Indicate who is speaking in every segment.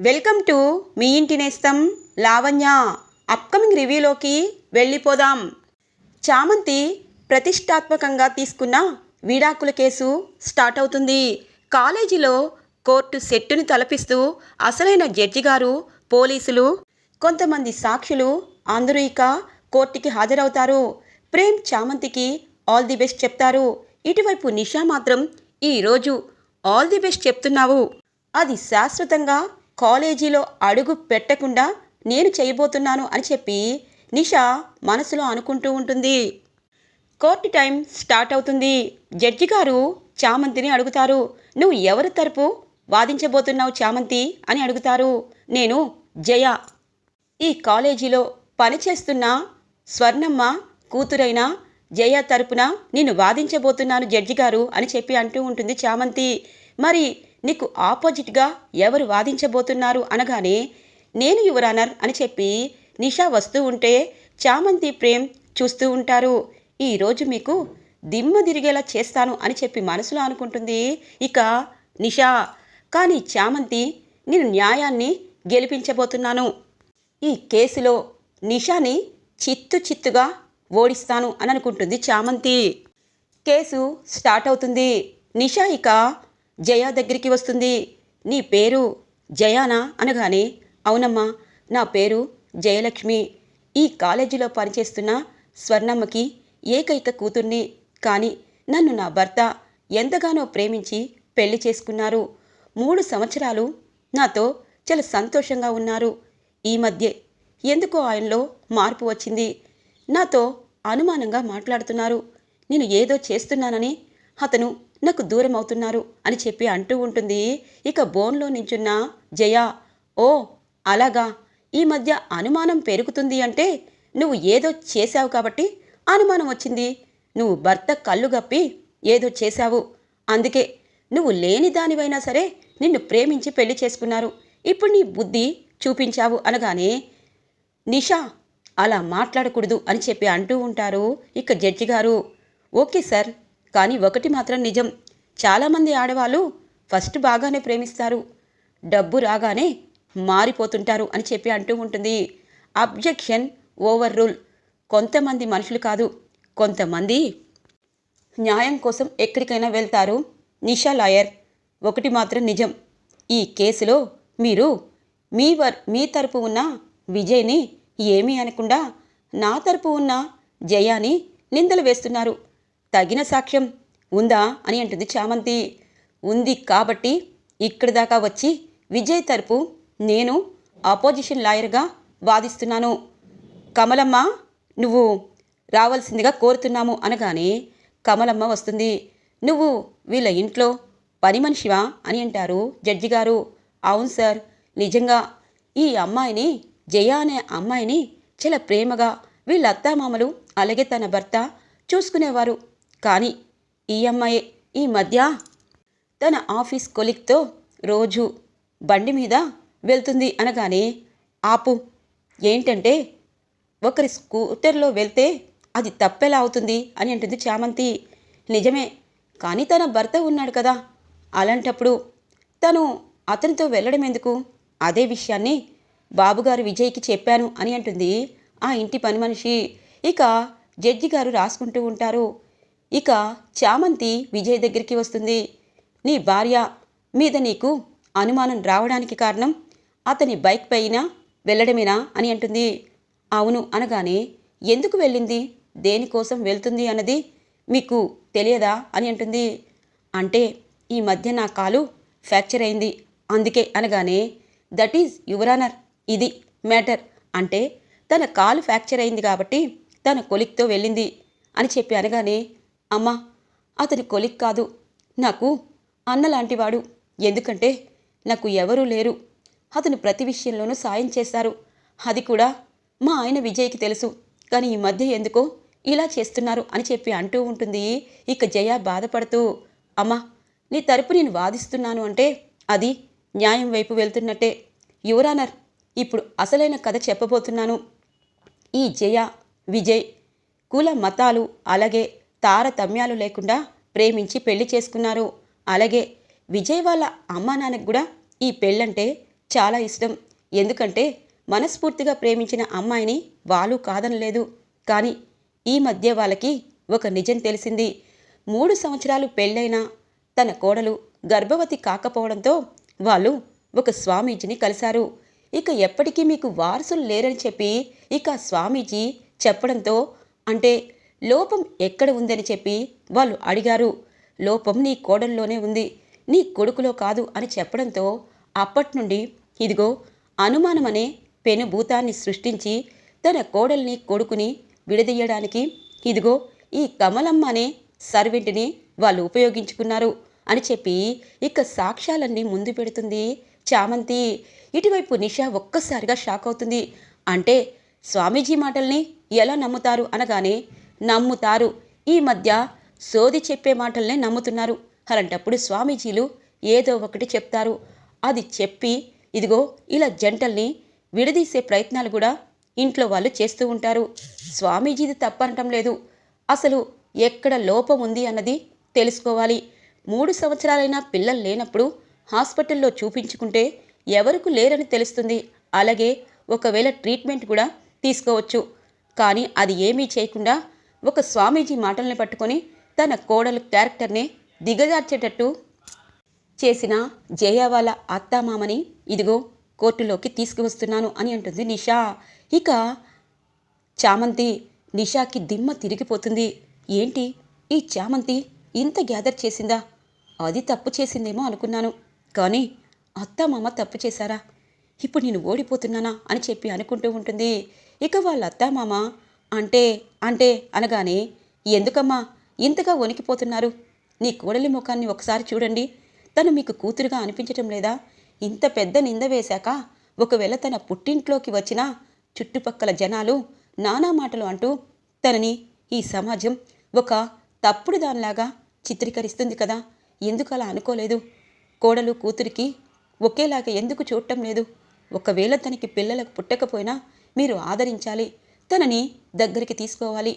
Speaker 1: Welcome to me ఇంటి నేస్తం Lavanya. Upcoming రివ్యూలోకి వెళ్ళిపోదాం. చామంతి ప్రతిష్టాత్మకంగా తీసుకున్న విడాకుల కేసు స్టార్ట్ అవుతుంది. కాలేజీలో కోర్టు సెట్టుని తలపిస్తూ అసలైన జడ్జి గారు పోలీసులు కొంతమంది సాక్షులు అందరూ ఇక కోర్టుకి హాజరవుతారు. ప్రేమ్ చామంతికి ఆల్ ది బెస్ట్ చెప్తారు. ఇటువైపు నిషా మాత్రం ఈరోజు ఆల్ ది బెస్ట్ చెప్తున్నావు. అది శాశ్వతంగా కాలేజీలో అడుగు పెట్టకుండా నేను చేయబోతున్నాను అని చెప్పి నిషా మనసులో అనుకుంటూ ఉంటుంది. కోర్టు టైం స్టార్ట్ అవుతుంది. జడ్జి గారు చామంతిని అడుగుతారు. నువ్వు ఎవరి తరపు వాదించబోతున్నావు చామంతి? అని అడుగుతారు. నేను జయ. ఈ కాలేజీలో పనిచేస్తున్న స్వర్ణమ్మ కూతురైన జయ తరపున నేను వాదించబోతున్నాను జడ్జి గారు అని చెప్పి అంటూ ఉంటుంది చామంతి. మరి నీకు ఆపోజిట్గా ఎవరు వాదించబోతున్నారు అనగానే నేను యువరానర్ అని చెప్పి నిషా వస్తూ ఉంటే చామంతి ప్రేమ్ చూస్తూ ఉంటారు. ఈరోజు మీకు దిమ్మ తిరిగేలా చేస్తాను అని చెప్పి మనసులో అనుకుంటుంది. ఇక నిషా కానీ చామంతి నేను న్యాయాన్ని గెలిపించబోతున్నాను. ఈ కేసులో నిషాని చిత్తు చిత్తుగా ఓడిస్తాను అని అనుకుంటుంది చామంతి. కేసు స్టార్ట్ అవుతుంది. నిషా ఇక జయా దగ్గరికి వస్తుంది. నీ పేరు జయానా అనగానే అవునమ్మా నా పేరు జయలక్ష్మి. ఈ కాలేజీలో పనిచేస్తున్న స్వర్ణమ్మకి ఏకైక కూతుర్ని కానీ నన్ను నా భర్త ఎంతగానో ప్రేమించి పెళ్ళి చేసుకున్నారు. మూడు సంవత్సరాలు నాతో చాలా సంతోషంగా ఉన్నారు. ఈ మధ్య ఎందుకో ఆయనలో మార్పు వచ్చింది. నాతో అనుమానంగా మాట్లాడుతున్నారు. నేను ఏదో చేస్తున్నానని అతను నాకు దూరం అవుతున్నారు అని చెప్పి అంటూ ఉంటుంది. ఇక బోన్లో నించున్న జయ ఓ అలాగా. ఈ మధ్య అనుమానం పెరుగుతుంది అంటే నువ్వు ఏదో చేశావు కాబట్టి అనుమానం వచ్చింది. నువ్వు భర్త కళ్ళు గప్పి ఏదో చేశావు. అందుకే నువ్వు లేని దానివైనా సరే నిన్ను ప్రేమించి పెళ్ళి చేసుకున్నారు. ఇప్పుడు నీ బుద్ధి చూపించావు అనగానే నిషా అలా మాట్లాడకూడదు అని చెప్పి అంటూ ఉంటారు ఇక జడ్జి గారు ఓకే సార్. కానీ ఒకటి మాత్రం నిజం. చాలామంది ఆడవాళ్ళు ఫస్ట్ బాగానే ప్రేమిస్తారు. డబ్బు రాగానే మారిపోతుంటారు అని చెప్పి అంటూ ఉంటుంది. Objection overrule. కొంతమంది మనుషులు కాదు. కొంతమంది న్యాయం కోసం ఎక్కడికైనా వెళ్తారు. నిషా లాయర్ ఒకటి మాత్రం నిజం. ఈ కేసులో మీరు మీ వర్ మీ తరపు ఉన్న విజయ్ని ఏమీ అనకుండా నా తరపు ఉన్న జయాని నిందలు వేస్తున్నారు. తగిన సాక్ష్యం ఉందా అని అంటుంది చామంతి. ఉంది కాబట్టి ఇక్కడి దాకా వచ్చి విజయ్ తరపు నేను అపోజిషన్ లాయర్గా వాదిస్తున్నాను. కమలమ్మ నువ్వు రావాల్సిందిగా కోరుతున్నాము అనగానే కమలమ్మ వస్తుంది. నువ్వు వీళ్ళ ఇంట్లో పని మనిషివా అని అంటారు జడ్జి గారు. అవును సార్ నిజంగా ఈ అమ్మాయిని జయ అనే అమ్మాయిని చాలా ప్రేమగా వీళ్ళ అత్తామామలు అలాగే తన భర్త చూసుకునేవారు. కానీ ఈ అమ్మాయి ఈ మధ్య తన ఆఫీస్ కొలిక్తో రోజు బండి మీద వెళ్తుంది అనగానే ఆపు ఏంటంటే ఒకరి స్కూటర్లో వెళ్తే అది తప్పెలా అవుతుంది అని అంటుంది చామంతి. నిజమే కానీ తన భర్త ఉన్నాడు కదా అలాంటప్పుడు తను అతనితో వెళ్ళడం ఎందుకు? అదే విషయాన్ని బాబుగారు విజయ్కి చెప్పాను అని అంటుంది ఆ ఇంటి పని మనిషి. ఇక జడ్జి గారు రాసుకుంటూ ఉంటారు. ఇక చామంతి విజయ్ దగ్గరికి వస్తుంది. నీ భార్య మీద నీకు అనుమానం రావడానికి కారణం అతని బైక్ పైన వెళ్ళడమేనా అని అంటుంది. అవును అనగానే ఎందుకు వెళ్ళింది? దేనికోసం వెళ్తుంది అన్నది మీకు తెలియదా అని అంటుంది. అంటే ఈ మధ్య నా కాలు ఫ్రాక్చర్ అయింది. అందుకే అనగానే దట్ ఈజ్ యువరానర్ ఇది మ్యాటర్. అంటే తన కాలు ఫ్రాక్చర్ అయింది కాబట్టి తన కొలిక్తో వెళ్ళింది అని చెప్పి అనగానే అమ్మా అతని కొలిక్ కాదు. నాకు అన్నలాంటివాడు. ఎందుకంటే నాకు ఎవరూ లేరు. అతను ప్రతి విషయంలోనూ సాయం చేశారు. అది కూడా మా ఆయన విజయ్కి తెలుసు. కానీ ఈ మధ్య ఎందుకో ఇలా చేస్తున్నారు అని చెప్పి అంటూ ఉంటుంది. ఇక జయ బాధపడుతూ అమ్మా నీ తరపు నేను వాదిస్తున్నాను అంటే అది న్యాయం వైపు వెళ్తున్నట్టే. యువరానర్ ఇప్పుడు అసలైన కథ చెప్పబోతున్నాను. ఈ జయ విజయ్ కుల మతాలు అలాగే తారతమ్యాలు లేకుండా ప్రేమించి పెళ్ళి చేసుకున్నారు. అలాగే విజయ్ వాళ్ళ అమ్మా నాన్నకు కూడా ఈ పెళ్ళంటే చాలా ఇష్టం. ఎందుకంటే మనస్ఫూర్తిగా ప్రేమించిన అమ్మాయిని వాళ్ళు కాదనలేదు. కానీ ఈ మధ్య వాళ్ళకి ఒక నిజం తెలిసింది. మూడు సంవత్సరాలు పెళ్ళైనా తన కోడలు గర్భవతి కాకపోవడంతో వాళ్ళు ఒక స్వామీజీని కలిశారు. ఇక ఎప్పటికీ మీకు వారసులు లేరని చెప్పి ఇక స్వామీజీ చెప్పడంతో అంటే లోపం ఎక్కడ ఉందని చెప్పి వాళ్ళు అడిగారు. లోపం నీ కోడల్లోనే ఉంది. నీ కొడుకులో కాదు అని చెప్పడంతో అప్పటి నుండి ఇదిగో అనుమానమనే పెనుభూతాన్ని సృష్టించి తన కోడల్ని కొడుకుని విడదీయడానికి ఇదిగో ఈ కమలమ్మ అనే సర్వెంట్ని వాళ్ళు ఉపయోగించుకున్నారు అని చెప్పి ఇక సాక్ష్యాలన్నీ ముందు పెడుతుంది చామంతి. ఇటువైపు నిషా ఒక్కసారిగా షాక్ అవుతుంది. అంటే స్వామీజీ మాటల్ని ఎలా నమ్ముతారు అనగానే నమ్ముతారు. ఈ మధ్య సోది చెప్పే మాటలనే నమ్ముతున్నారు. అలాంటప్పుడు స్వామీజీలు ఏదో ఒకటి చెప్తారు. అది చెప్పి ఇదిగో ఇలా జంటల్ని విడదీసే ప్రయత్నాలు కూడా ఇంట్లో వాళ్ళు చేస్తూ ఉంటారు. స్వామీజీది తప్పనటం లేదు. అసలు ఎక్కడ లోపం ఉంది అన్నది తెలుసుకోవాలి. మూడు సంవత్సరాలైనా పిల్లలు లేనప్పుడు హాస్పిటల్లో చూపించుకుంటే ఎవరికి లేరని తెలుస్తుంది. అలాగే ఒకవేళ ట్రీట్మెంట్ కూడా తీసుకోవచ్చు. కానీ అది ఏమీ చేయకుండా ఒక స్వామీజీ మాటల్ని పట్టుకొని తన కోడలు క్యారెక్టర్ని దిగజార్చేటట్టు చేసిన జయ వాళ్ళ అత్తామామని ఇదిగో కోర్టులోకి తీసుకువస్తున్నాను అని అంటుంది నిషా. ఇక చామంతి నిషాకి దిమ్మ తిరిగిపోతుంది. ఏంటి? ఈ చామంతి ఇంత గ్యాదర్ చేసిందా? అది తప్పు చేసిందేమో అనుకున్నాను. కానీ అత్తామామ తప్పు చేశారా? ఇప్పుడు నేను ఓడిపోతున్నానా అని చెప్పి అనుకుంటూ ఉంటుంది. ఇక వాళ్ళ అత్తామామ అంటే అంటే అనగానే ఎందుకమ్మా? ఇంతగా వణికిపోతున్నారు. నీ కోడలి ముఖాన్ని ఒకసారి చూడండి. తను మీకు కూతురుగా అనిపించటం లేదా? ఇంత పెద్ద నింద వేశాక ఒకవేళ తన పుట్టింట్లోకి వచ్చినా చుట్టుపక్కల జనాలు నానా మాటలు అంటూ తనని ఈ సమాజం ఒక తప్పుడు దానిలాగా చిత్రీకరిస్తుంది కదా? ఎందుకు అలా అనుకోలేదు? కోడలు కూతురికి ఒకేలాగా ఎందుకు చూడటం లేదు? ఒకవేళ తనకి పిల్లలకు పుట్టకపోయినా మీరు ఆదరించాలి. తనని దగ్గరికి తీసుకోవాలి.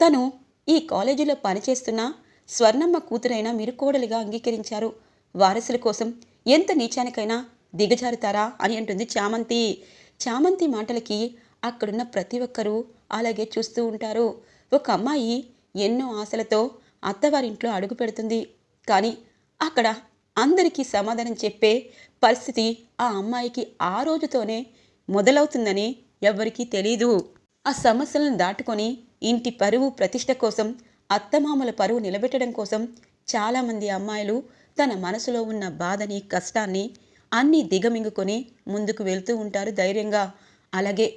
Speaker 1: తను ఈ కాలేజీలో పనిచేస్తున్న స్వర్ణమ్మ కూతురైనా మీరు కోడలిగా అంగీకరించారు. వారసుల కోసం ఎంత నీచానికైనా దిగజారుతారా అని అంటుంది చామంతి. చామంతి మాటలకి అక్కడున్న ప్రతి ఒక్కరూ అలాగే చూస్తూ ఉంటారు. ఒక అమ్మాయి ఎన్నో ఆశలతో అత్తవారింట్లో అడుగు పెడుతుంది. కానీ అక్కడ అందరికీ సమాధానం చెప్పే పరిస్థితి ఆ అమ్మాయికి ఆ రోజుతోనే మొదలవుతుందని ఎవరికీ తెలీదు. ఆ సమస్యలను దాటుకొని ఇంటి పరువు ప్రతిష్ట కోసం అత్తమామల పరువు నిలబెట్టడం కోసం చాలామంది అమ్మాయిలు తన మనసులో ఉన్న బాధని కష్టాన్ని అన్నీ దిగమింగుకొని ముందుకు వెళ్తూ ఉంటారు ధైర్యంగా. అలాగే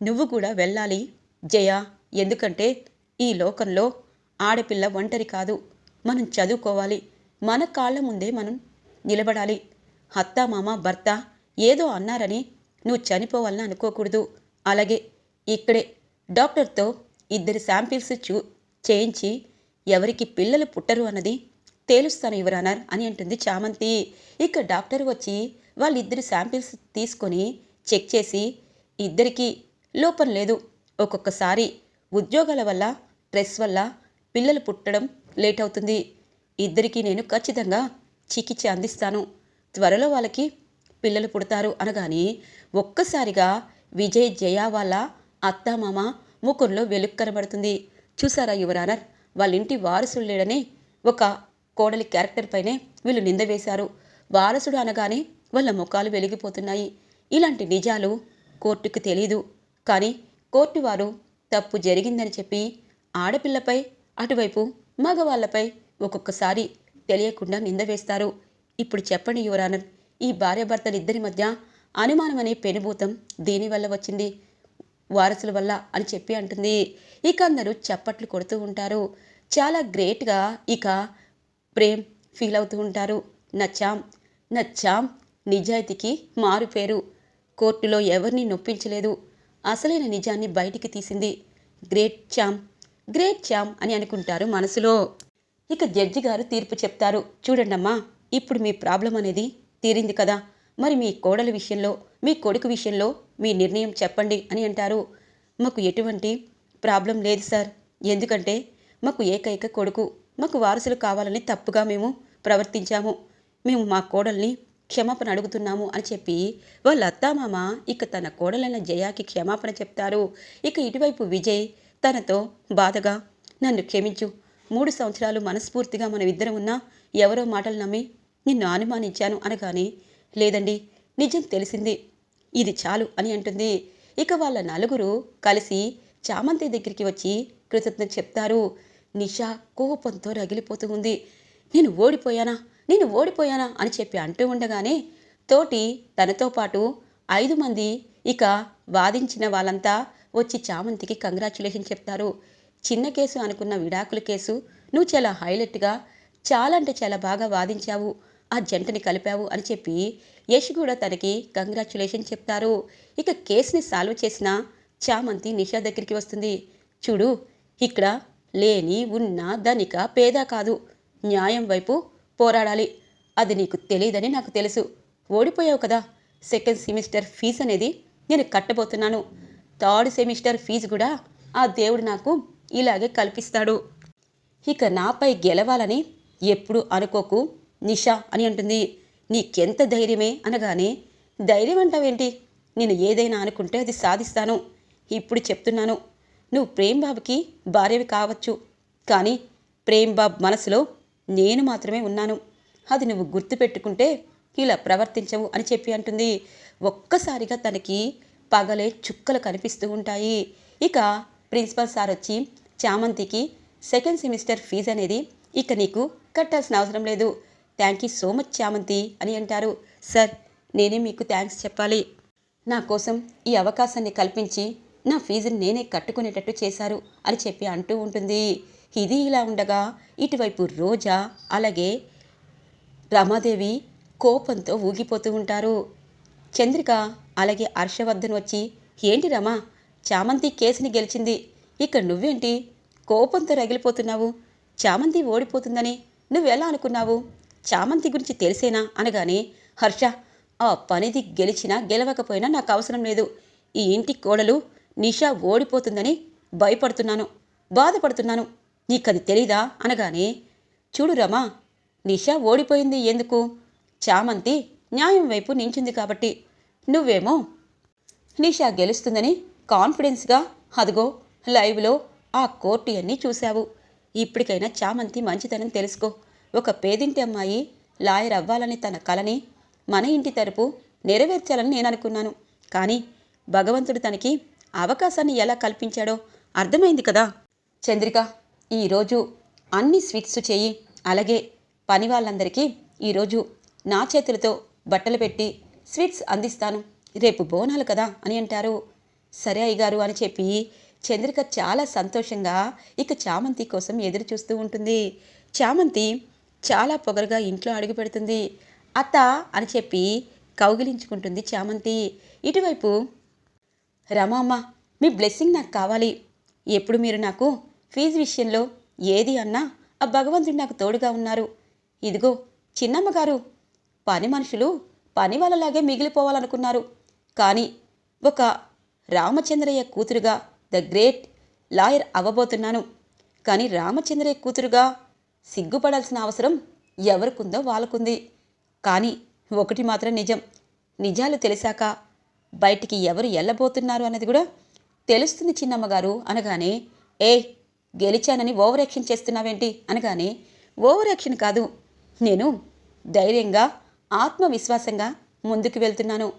Speaker 1: నువ్వు కూడా వెళ్ళాలి. జయ ఎందుకంటే ఈ లోకంలో ఆడపిల్ల ఒంటరి కాదు. మనం చదువుకోవాలి. మన కాళ్ళ ముందే మనం నిలబడాలి. అత్త మామ భర్త ఏదో అన్నారని నువ్వు చనిపోవాలని అనుకోకూడదు. అలాగే ఇక్కడే. డాక్టర్తో ఇద్దరి శాంపిల్స్ చూ చేయించి ఎవరికి పిల్లలు పుట్టరు అన్నది తేలుస్తాను యువరానర్ అని అంటుంది చామంతి. ఇక డాక్టర్ వచ్చి వాళ్ళిద్దరి శాంపిల్స్ తీసుకొని చెక్ చేసి ఇద్దరికి లోపం లేదు. ఒక్కొక్కసారి ఉద్యోగాల వల్ల స్ట్రెస్ వల్ల పిల్లలు పుట్టడం లేట్ అవుతుంది. ఇద్దరికీ నేను ఖచ్చితంగా చికిత్స అందిస్తాను. త్వరలో వాళ్ళకి పిల్లలు పుడతారు అనగానే ఒక్కసారిగా విజయ్ జయ వాళ్ళ అత్తామామ ముఖంలో వెలుగు కనబడుతుంది. చూసారా యువరానర్? వాళ్ళ ఇంటి వారసుడు లేడని ఒక కోడలి క్యారెక్టర్ పైనే వీళ్ళు నింద వేశారు. వారసుడు అనగానే వాళ్ళ ముఖాలు వెలిగిపోతున్నాయి. ఇలాంటి నిజాలు కోర్టుకు తెలీదు. కానీ కోర్టు వారు తప్పు జరిగిందని చెప్పి ఆడపిల్లపై అటువైపు మగవాళ్ళపై ఒక్కొక్కసారి తెలియకుండా నింద వేస్తారు. ఇప్పుడు చెప్పండి యువరానర్ ఈ భార్యాభర్తలిద్దరి మధ్య అనుమానం అనే పెనుభూతం దీనివల్ల వచ్చింది? వారసుల వల్ల అని చెప్పి అంటుంది. ఇక అందరూ చప్పట్లు కొడుతూ ఉంటారు. చాలా గ్రేట్గా ఇక ప్రేమ్ ఫీల్ అవుతూ ఉంటారు. నచ్చాం నచ్చాం నిజాయితీకి మారుపేరు. కోర్టులో ఎవరిని నొప్పించలేదు. అసలైన నిజాన్ని బయటికి తీసింది గ్రేట్ చామ్ గ్రేట్ చామ్ అని అనుకుంటారు మనసులో. ఇక జడ్జి గారు తీర్పు చెప్తారు. చూడండమ్మా ఇప్పుడు మీ ప్రాబ్లం అనేది తీరింది కదా. మరి మీ కోడల విషయంలో మీ కొడుకు విషయంలో మీ నిర్ణయం చెప్పండి అని అంటారు. మాకు ఎటువంటి ప్రాబ్లం లేదు సార్. ఎందుకంటే మాకు ఏకైక కొడుకు. మాకు వారసులు కావాలని తప్పుగా మేము ప్రవర్తించాము. మేము మా కోడల్ని క్షమాపణ అడుగుతున్నాము అని చెప్పి వాళ్ళ అత్తామామ ఇక తన కోడలైన జయాకి క్షమాపణ చెప్తారు. ఇక ఇటువైపు విజయ్ తనతో బాధగా నన్ను క్షమించు. మూడు సంవత్సరాలు మనస్ఫూర్తిగా మనం ఇద్దరం ఉన్నా ఎవరో మాటలు నమ్మి నిన్ను అనుమానించాను అనగానే లేదండి నిజం తెలిసింది. ఇది చాలు అని అంటుంది. ఇక వాళ్ళ నలుగురు కలిసి చామంతి దగ్గరికి వచ్చి కృతజ్ఞత చెప్తారు. నిషా కోపంతో రగిలిపోతూ ఉంది. నేను ఓడిపోయానా? నేను ఓడిపోయానా? అని చెప్పి అంటూ ఉండగానే తోటి తనతో పాటు ఐదు మంది ఇక వాదించిన వాళ్ళంతా వచ్చి చామంతికి కంగ్రాచులేషన్ చెప్తారు. చిన్న కేసు అనుకున్న విడాకుల కేసు నువ్వు చాలా హైలైట్గా చాలా అంటే చాలా బాగా వాదించావు. ఆ జంటని కలిపావు అని చెప్పి యష్ కూడా తనకి కంగ్రాచులేషన్ చెప్తారు. ఇక కేసుని సాల్వ్ చేసిన చామంతి నిషా దగ్గరికి వస్తుంది. చూడు ఇక్కడ లేని ఉన్న ధనిక పేద కాదు. న్యాయం వైపు పోరాడాలి. అది నీకు తెలియదని నాకు తెలుసు. ఓడిపోయావు కదా. సెకండ్ సెమిస్టర్ ఫీజు అనేది నేను కట్టబోతున్నాను. థర్డ్ సెమిస్టర్ ఫీజు కూడా ఆ దేవుడు నాకు ఇలాగే కల్పిస్తాడు. ఇక నాపై గెలవాలని ఎప్పుడు అనుకోకు. నిషా అని అంటుంది. నీకెంత ధైర్యమే? అనగానే ధైర్యం అంటావేంటి నేను ఏదైనా అనుకుంటే అది సాధిస్తాను. ఇప్పుడు చెప్తున్నాను. నువ్వు ప్రేమ్ బాబుకి భార్యవి కావచ్చు. కానీ ప్రేమ్ బాబు మనసులో నేను మాత్రమే ఉన్నాను. అది నువ్వు గుర్తుపెట్టుకుంటే ఇలా ప్రవర్తించవు అని చెప్పి అంటుంది. ఒక్కసారిగా తనకి పగలే చుక్కలు కనిపిస్తూ ఉంటాయి. ఇక ప్రిన్సిపల్ సార్ వచ్చి చామంతికి సెకండ్ సెమిస్టర్ ఫీజు అనేది ఇక నీకు కట్టాల్సిన అవసరం లేదు. థ్యాంక్ యూ సో మచ్ చామంతి అని అంటారు. సార్ నేనే మీకు థ్యాంక్స్ చెప్పాలి. నా కోసం ఈ అవకాశాన్ని కల్పించి నా ఫీజుని నేనే కట్టుకునేటట్టు చేశారు అని చెప్పి అంటూ ఉంటుంది. ఇది ఇలా ఉండగా ఇటువైపు రోజా అలాగే రమాదేవి కోపంతో ఊగిపోతూ ఉంటారు. చంద్రిక అలాగే హర్షవర్ధన్ వచ్చి ఏంటి రమా చామంతి కేసుని గెలిచింది. ఇక్కడ నువ్వేంటి? కోపంతో రగిలిపోతున్నావు. చామంతి ఓడిపోతుందని నువ్వెలా అనుకున్నావు? చామంతి గురించి తెలిసేనా? అనగానే హర్ష ఆ పనిది గెలిచినా గెలవకపోయినా నాకు అవసరం లేదు. ఈ ఇంటి కోడలు నిషా ఓడిపోతుందని భయపడుతున్నాను బాధపడుతున్నాను. నీకది తెలీదా? అనగానే చూడు రమా నిషా ఓడిపోయింది ఎందుకు? చామంతి న్యాయం వైపు నించింది కాబట్టి. నువ్వేమో నిషా గెలుస్తుందని కాన్ఫిడెన్స్గా అదిగో లైవ్లో ఆ కోర్టు అన్నీ చూశావు. ఇప్పటికైనా చామంతి మంచితనం తెలుసుకో. ఒక పేదింటి అమ్మాయి లాయర్ అవ్వాలని తన కలని మన ఇంటి తరపు నెరవేర్చాలని నేను అనుకున్నాను. కానీ భగవంతుడు తనకి అవకాశాన్ని ఎలా కల్పించాడో అర్థమైంది కదా. చంద్రిక ఈరోజు అన్ని స్వీట్స్ చేయి. అలాగే పని వాళ్ళందరికీ ఈరోజు నా చేతులతో బట్టలు పెట్టి స్వీట్స్ అందిస్తాను. రేపు బోనాలు కదా అని అంటారు. సరే అయ్యగారు అని చెప్పి చంద్రిక చాలా సంతోషంగా ఇక చామంతి కోసం ఎదురు చూస్తూ ఉంటుంది. చామంతి చాలా పొగరుగా ఇంట్లో అడుగు పెడుతుంది. అత్త అని చెప్పి కౌగిలించుకుంటుంది చామంతి. ఇటువైపు రమామ్మ మీ బ్లెస్సింగ్ నాకు కావాలి. ఎప్పుడు మీరు నాకు ఫీజు విషయంలో ఏది అన్నా ఆ భగవంతుడు నాకు తోడుగా ఉన్నారు. ఇదిగో చిన్నమ్మ గారు పని మనుషులు పని వాళ్ళలాగే మిగిలిపోవాలనుకున్నారు. కానీ ఒక రామచంద్రయ్య కూతురుగా ద గ్రేట్ లాయర్ అవ్వబోతున్నాను. కానీ రామచంద్రయ్య కూతురుగా సిగ్గుపడాల్సిన అవసరం ఎవరికుందో వాళ్ళకుంది. కానీ ఒకటి మాత్రం నిజం. నిజాలు తెలిసాక బయటికి ఎవరు వెళ్ళబోతున్నారు అన్నది కూడా తెలుస్తుంది చిన్నమ్మగారు అనగానే ఏ గెలిచానని ఓవర్ యాక్షన్ చేస్తున్నావేంటి? అనగానే ఓవర్ యాక్షన్ కాదు. నేను ధైర్యంగా ఆత్మవిశ్వాసంగా ముందుకు వెళ్తున్నాను.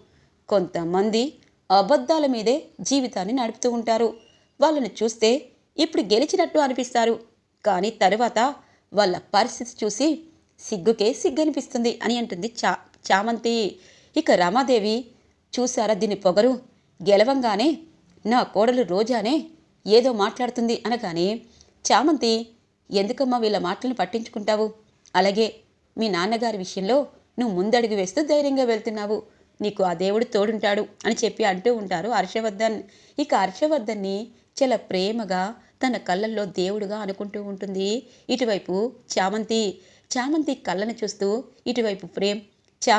Speaker 1: కొంతమంది అబద్ధాల మీదే జీవితాన్ని నడుపుతూ ఉంటారు. వాళ్ళని చూస్తే ఇప్పుడు గెలిచినట్టు అనిపిస్తారు. కానీ తరువాత వాళ్ళ పరిస్థితి చూసి సిగ్గుకే సిగ్గనిపిస్తుంది అని అంటుంది చా చామంతి. ఇక రమాదేవి చూసారా దీని పొగరు? గెలవంగానే నా కోడలు రోజానే ఏదో మాట్లాడుతుంది అనగానే చామంతి ఎందుకమ్మా వీళ్ళ మాటలను పట్టించుకుంటావు? అలాగే మీ నాన్నగారి విషయంలో నువ్వు ముందడుగు వేస్తూ ధైర్యంగా వెళ్తున్నావు. నీకు ఆ దేవుడు తోడుంటాడు అని చెప్పి అంటూ ఉంటారు హర్షవర్ధన్. ఇక హర్షవర్ధన్ని చాలా ప్రేమగా తన కళ్ళల్లో దేవుడుగా అనుకుంటూ ఉంటుంది. ఇటువైపు చామంతి చామంతి కళ్ళను చూస్తూ ఇటువైపు ప్రేమ్ చా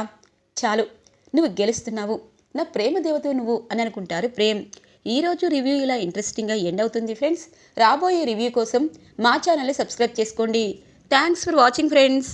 Speaker 1: చాలు నువ్వు గెలుస్తున్నావు. నా ప్రేమ దేవత నువ్వు అని అనుకుంటారు ప్రేమ్. ఈరోజు రివ్యూ ఇలా ఇంట్రెస్టింగ్గా ఎండ్ అవుతుంది ఫ్రెండ్స్ రాబోయే రివ్యూ కోసం మా ఛానల్ని సబ్స్క్రైబ్ చేసుకోండి. Thanks for watching friends